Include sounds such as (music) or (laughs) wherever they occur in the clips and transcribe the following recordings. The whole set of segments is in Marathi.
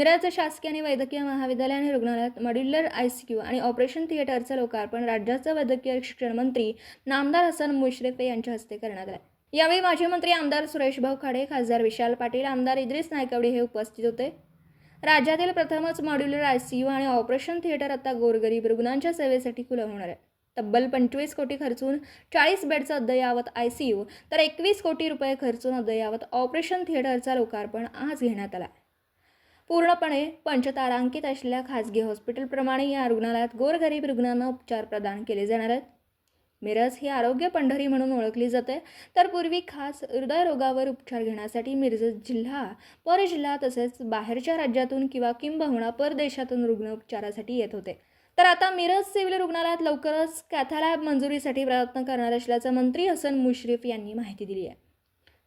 मिरज शासकीय आणि वैद्यकीय महाविद्यालय आणि रुग्णालयात मॉड्युलर आय सी क्यू आणि ऑपरेशन थिएटरचं लोकार्पण राज्याचे वैद्यकीय शिक्षण मंत्री नामदार हसन मुश्रीफ यांच्या हस्ते करण्यात आलं. यावेळी माजी मंत्री आमदार सुरेश भाऊ खाडे खासदार विशाल पाटील आमदार इद्रिस नायकवडे हे उपस्थित होते. राज्यातील प्रथमच मॉड्युलर आय सी यू आणि ऑपरेशन थिएटर आता गोरगरीब रुग्णांच्या सेवेसाठी खुलं होणार आहे. तब्बल पंचवीस कोटी खर्चून चाळीस बेडचं अद्ययावत आय सी यू तर एकवीस कोटी रुपये खर्चून अद्ययावत ऑपरेशन थिएटरचा लोकार्पण आज घेण्यात आला पूर्णपणे पंचतारांकित असलेल्या खासगी हॉस्पिटलप्रमाणे या रुग्णालयात गोरगरीब रुग्णांना उपचार प्रदान केले जाणार आहेत. मिरज ही आरोग्य पंढरी म्हणून ओळखली जाते. तर पूर्वी खास हृदयरोगावर उपचार घेण्यासाठी मिरज जिल्हा परजिल्हा तसेच बाहेरच्या राज्यातून किंवा किंबहुना परदेशातून रुग्ण उपचारासाठी येत होते. तर आता मिरज सिव्हिल रुग्णालयात लवकरच कॅथालॅब मंजुरीसाठी प्रयत्न करणार असल्याचं मंत्री हसन मुश्रीफ यांनी माहिती दिली आहे.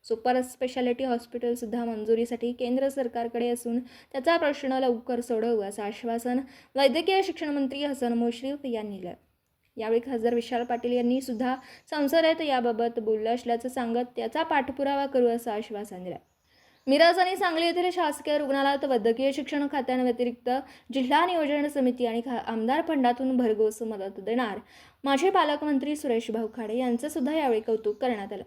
सुपर स्पेशालिटी हॉस्पिटलसुद्धा मंजुरीसाठी केंद्र सरकारकडे असून त्याचा प्रश्न लवकर सोडवू असं आश्वासन वैद्यकीय शिक्षण मंत्री हसन मुश्रीफ यांनी दिलं यावेळी खासदार विशाल पाटील यांनी सुद्धा संसदेत याबाबत बोललं असल्याचं सांगत त्याचा पाठपुरावा करू असं आश्वासन दिलं मिरज आणि सांगली येथील शासकीय रुग्णालयात वैद्यकीय शिक्षण खात्यांव्यतिरिक्त जिल्हा नियोजन समिती आणि खा आमदार फंडातून भरघोस मदत देणार माजी पालकमंत्री सुरेश भाऊ खाडे यांचं सुद्धा यावेळी कौतुक करण्यात आलं.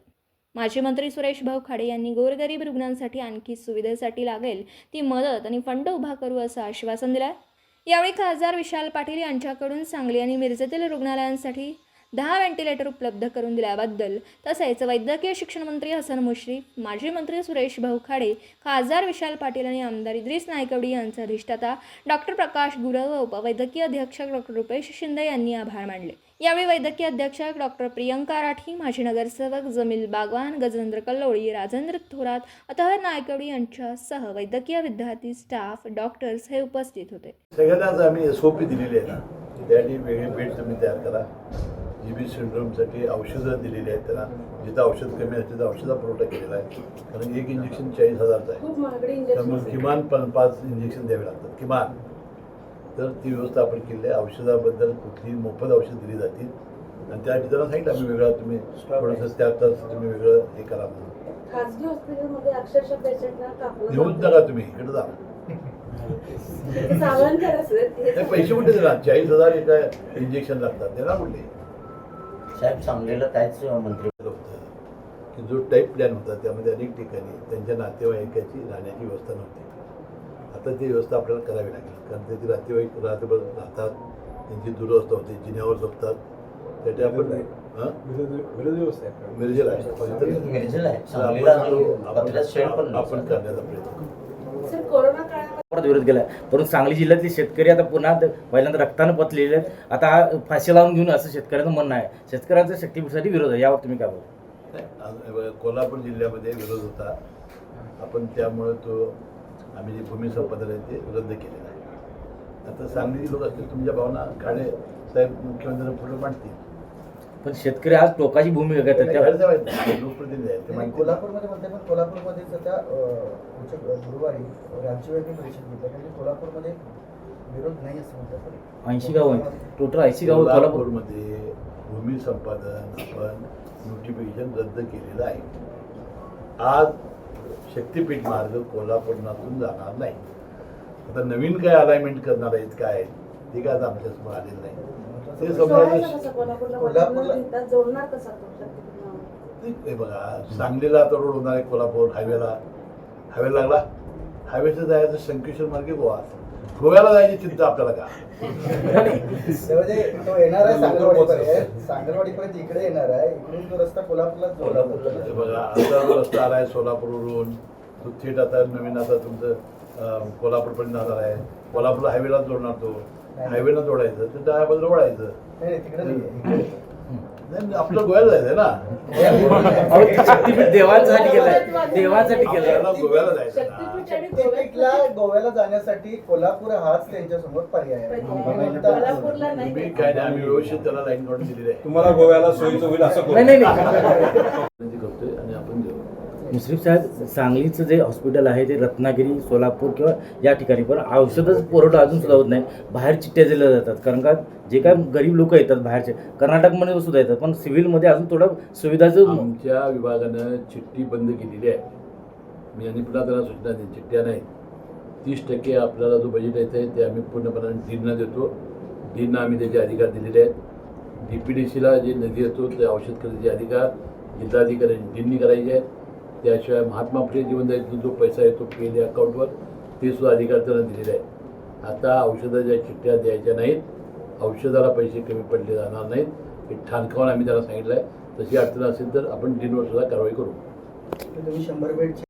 माजी मंत्री सुरेश भाऊ खाडे यांनी गोरगरीब रुग्णांसाठी आणखी सुविधेसाठी लागेल ती मदत आणि फंड उभा करू असं आश्वासन दिलं यावेळी खासदार विशाल पाटील यांच्याकडून सांगली आणि मिरजेतील रुग्णालयांसाठी दहा व्हेंटिलेटर उपलब्ध करून दिल्याबद्दल तसेच वैद्यकीय शिक्षण मंत्री हसन मुश्रीफ माजी मंत्री सुरेश भाऊ खाडे खासदार विशाल पाटील आणि आमदार इद्रिस नायकवडी यांचे अधिष्ठाता डॉक्टर प्रकाश गुरव व उपवैद्यकीय अधीक्षक डॉक्टर रुपेश शिंदे यांनी आभार मानले. यावेळी वैद्यकीय अध्यक्षक डॉक्टर प्रियंका राठी माजी नगरसेवक जमील बागवान गजेंद्र कल्लोळी राजेंद्र थोरात अतहर नायकवडी यांच्यासह वैद्यकीय विद्यार्थी स्टाफ डॉक्टर्स हे उपस्थित होते. सगळ्यांनाच आम्ही एस ओ पी दिलेली आहे ना. त्यासाठी वेगळी बेड तुम्ही तयार करा. जी बी सिंड्रोमसाठी औषधं दिलेली आहेत त्यांना. जिथं औषध कमी आहे तिथं औषधा पुरवठा केलेला आहे. कारण एक इंजेक्शन चाळीस हजारचं आहे. त्यामुळे इंजेक्शन किमान पण पाच इंजेक्शन द्यावे लागतात. किमान. तर ती व्यवस्था आपण केली आहे. औषधाबद्दल कुठली मोफत औषध दिली जातील. आणि त्या त्यांना सांगितलं आम्ही वेगळं तुम्ही थोडंसं त्या तास तुम्ही वेगळं हे करा म्हणून. जातं. नका तुम्ही. इकडे जा. पैसे कुठे देणार? चाळीस हजार एका इंजेक्शन लागतात. देणार कुठले? साहेब सांगलीला काहीच मंत्री होतं. की जो टाईप प्लॅन होता त्यामध्ये अनेक ठिकाणी त्यांच्या नातेवाईकाची राहण्याची व्यवस्था नव्हती. आता ती व्यवस्था आपल्याला करावी लागेल. कारण त्याचे नातेवाईक रात्रभर राहतात त्यांची दुरवस्था होते जिन्यावर झोपतात. त्यासाठी आपण मिरजेला आहे. आपण करण्याचा प्रयत्न करू. परत विरोध केला परंतु सांगली जिल्ह्यातले शेतकरी आता पुन्हा पहिल्यांदा रक्तानं पतलेले आहेत. आता हा फाशी लावून घेऊन असं शेतकऱ्यांचं म्हणणं आहे. शेतकऱ्यांचं शक्तीसाठी विरोध आहे. यावर तुम्ही काय बोलता? कोल्हापूर जिल्ह्यामध्ये विरोध होता. आपण त्यामुळे तो आम्ही जे भूमी संपादन आहे ते रद्द केलेलं आहे. आता सांगली लोक असतील तुमच्या भावना काळे साहेब मुख्यमंत्र्यांना पुढे मांडतील. पण शेतकरी आज टोकाची भूमी वगैरे ते त्या कोल्हापूरमध्ये म्हणते पण कोल्हापूरमध्ये सध्या गुरुवारी राज्यव्यापी परिषद घेतली म्हणजे कोल्हापूरमध्ये विरोध नाही असं म्हणतात. ऐंशी गाव आहेत. टोटल ऐंशी गाव कोल्हापूर. कोल्हापूरमध्ये भूमी संपादन आपण नोटिफिकेशन रद्द केलेलं आहे. आज शक्तीपीठ मार्ग कोल्हापूरनातून जाणार नाही. आता नवीन काय अलाइनमेंट करणार आहेत काय ते काय आता आमच्यासमोर आलेलं नाही. ते समजा कोल्हापूरला जोडणार कसा तो हे बघा सांगलीला आता रोड होणार आहे कोल्हापूर हायवेला. हायवे लागला? हायवेचं जायचं शंकेश्वर मार्गे गोवा. गोव्याला जायची चिंता आपल्याला का? म्हणजे तो येणार आहे सांगलवाडीपर्यंत. सांगलवाडीपर्यंत इकडे येणार आहे. इकडून तो रस्ता कोल्हापूरला हे बघा आता जो रस्ता आला आहे सोलापूरवरून. तो थेट आता नवीन आता तुमचं अं, कोल्हापूरपर्यंत जाणार आहे. कोल्हापूर हायवेला जोडणार तो. हायवेला जोडायचं तर त्या बाजूला वळायचं नाही आपलं गोव्याला जायचं ना. देवांसाठी केलंय. देवांसाठी केलंय. आपल्याला गोव्याला जायचं शक्तीपीठला गोव्याला जाण्यासाठी कोल्हापूर हाच त्यांच्यासमोर पर्याय आहे. कोल्हापूरला नाही. तुम्ही काय नाही आम्ही व्यवस्थित त्याला लाईन काढून दिलेली आहे. तुम्हाला गोव्याला सोयीचं होईल असं नाही नाही नाही. विनंती (laughs) करतोय आणि आपण देऊ मुश्रीफ साहेब सांगलीचं जे हॉस्पिटल आहे ते रत्नागिरी सोलापूर किंवा या ठिकाणी पण औषधच पुरवठा अजून सुद्धा होत नाही. बाहेर चिठ्ठ्या दिल्या जातात. कारण का जे काय गरीब लोक येतात बाहेरचे कर्नाटकमध्ये सुद्धा येतात पण सिव्हिलमध्ये अजून थोडं सुविधाचं आमच्या विभागानं चिठ्ठी बंद केलेली आहे. मी आणि पुन्हा त्याला सूचना दिली चिठ्ठ्या नाही. तीस टक्के आपल्याला जो बजेट येतं आहे ते आम्ही पूर्णपणे डीनला देतो. डीनना आम्ही त्याचे अधिकार दिलेले आहेत. डी पी डी सीला जे निधी येतो ते औषध खरेदीचे अधिकार जिल्हाधिकारी डीननी करायचे आहेत. त्याशिवाय महात्मा फुले जीवनदायीतून जो पैसा येतो पी अकाउंटवर ते सुद्धा अधिकार त्यांना दिलेले आहेत. आता औषधाच्या चिठ्ठ्या द्यायच्या नाहीत औषधाला पैसे कमी पडले जाणार नाहीत हे ठाणकावून आम्ही त्यांना सांगितलं आहे तशी अडचण असेल तर आपण तीन सुद्धा कारवाई करू. तुम्ही शंभर बेडचे